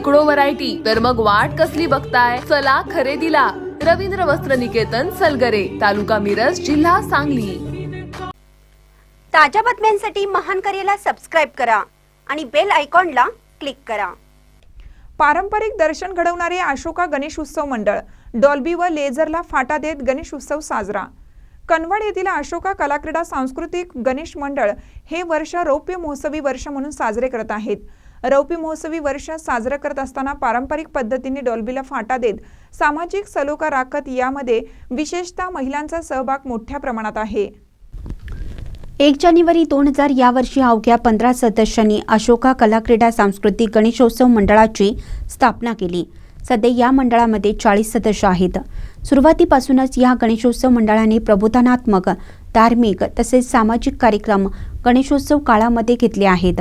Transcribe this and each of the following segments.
शेकडो व्हरायटी तर मग वाट कसली बघताय? चला खरेदीला. रवींद्र वस्त्र निकेतन सलगरे तालुका मिरज जिल्हा सांगली. ताज्या बातम्यांसाठी महान करेला सबस्क्राईब करा आणि बेल आयकॉनला क्लिक करा. पारंपरिक दर्शन घडवणारे अशोका गणेश उत्सव मंडळ डॉल्बी व लेझरला फाटा देत गणेश उत्सव साजरा. कनवड येथील अशोका कलाक्रीडा सांस्कृतिक गणेश मंडळ हे वर्ष रौप्य महोत्सवी वर्ष म्हणून साजरे करत आहेत. रौपी महोत्सवी वर्ष साजरं करत असताना पारंपरिक पद्धतीने डॉल्बीला फाटा देत सामाजिक सलोखा राखत यामध्ये विशेषतः महिलांचा सहभाग मोठ्या प्रमाणात आहे. एक जानेवारी दोन हजार या वर्षी अवघ्या पंधरा सदस्यांनी अशोका कला क्रीडा सांस्कृतिक गणेशोत्सव मंडळाची स्थापना केली. सध्या या मंडळामध्ये चाळीस सदस्य आहेत. सुरुवातीपासूनच या गणेशोत्सव मंडळाने प्रबोधनात्मक धार्मिक तसेच सामाजिक कार्यक्रम गणेशोत्सव काळामध्ये घेतले आहेत.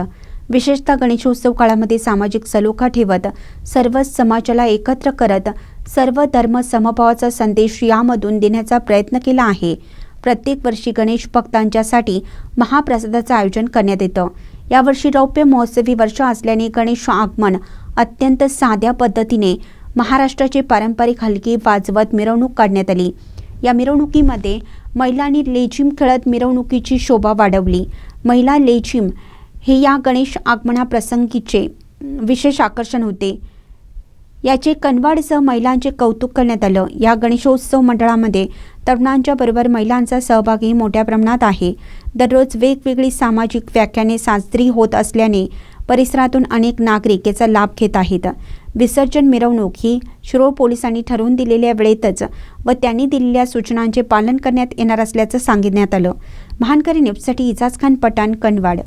विशेषतः गणेशोत्सव काळामध्ये सामाजिक सलोखा ठेवत सर्व समाजाला एकत्र करत सर्व धर्म समभावाचा संदेश यामधून देण्याचा प्रयत्न केला आहे. प्रत्येक वर्षी गणेश भक्तांच्यासाठी महाप्रसादाचं आयोजन करण्यात येतं. यावर्षी रौप्य महोत्सवी वर्ष असल्याने गणेश आगमन अत्यंत साध्या पद्धतीने महाराष्ट्राचे पारंपरिक हलकी वाजवत मिरवणूक काढण्यात आली. या मिरवणुकीमध्ये महिलांनी लेझिम खेळत मिरवणुकीची शोभा वाढवली. महिला लेझिम हे या गणेश आगमनाप्रसंगीचे विशेष आकर्षण होते. याचे कनवाडसह महिलांचे कौतुक करण्यात आलं. या गणेशोत्सव मंडळामध्ये तरुणांच्या बरोबर महिलांचा सहभागही मोठ्या प्रमाणात आहे. दररोज वेगवेगळी सामाजिक व्याख्याने साजरी होत असल्याने परिसरातून अनेक नागरिक याचा लाभ घेत आहेत. विसर्जन मिरवणूक ही शिरोळ पोलिसांनी ठरवून दिलेल्या वेळेतच व त्यांनी दिलेल्या सूचनांचे पालन करण्यात येणार असल्याचं सांगण्यात आलं. महानकरी न्यूजसाठी इजाज खान पठाण कनवाड.